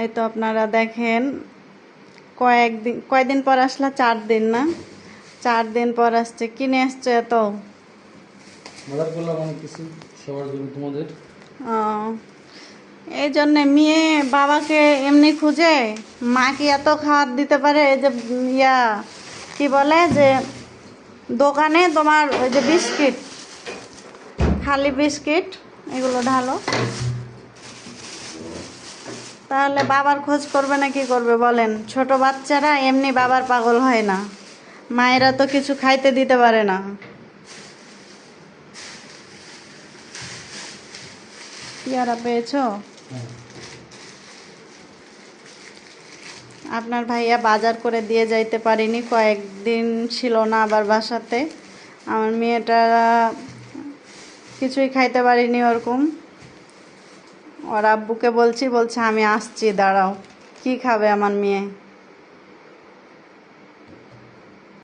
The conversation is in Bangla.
এই তো আপনারা দেখেন কয়েকদিন কয়দিন পর আসলা? চার দিন না? চার দিন পর আসছে। কিনে আসছে এত? করলাম অনেক কিছু সবার জন্য তোমাদের? এই জন্যে মেয়ে বাবাকে এমনি খুঁজে মা কি এত খাবার দিতে পারে? এই যে ইয়া কি বলে যে দোকানে তোমার ওই যে বিস্কিট খালি বিস্কিট এগুলো ঢালো। তাহলে বাবার খোঁজ করবে না কি করবে বলেন? ছোট বাচ্চারা এমনি বাবার পাগল হয় না। মায়েরা তো কিছু খাইতে দিতে পারে না। পেয়ারা পেয়েছ? আপনার ভাইয়া বাজার করে দিয়ে যাইতে পারিনি, কয়েকদিন ছিল না আবার বাসাতে। আমার মেয়েটা কিছুই খাইতে পারিনি ওরকম। ওর আব্বুকে বলছি বলছে আমি আসছি দাঁড়াও। কি খাবে আমার মেয়ে?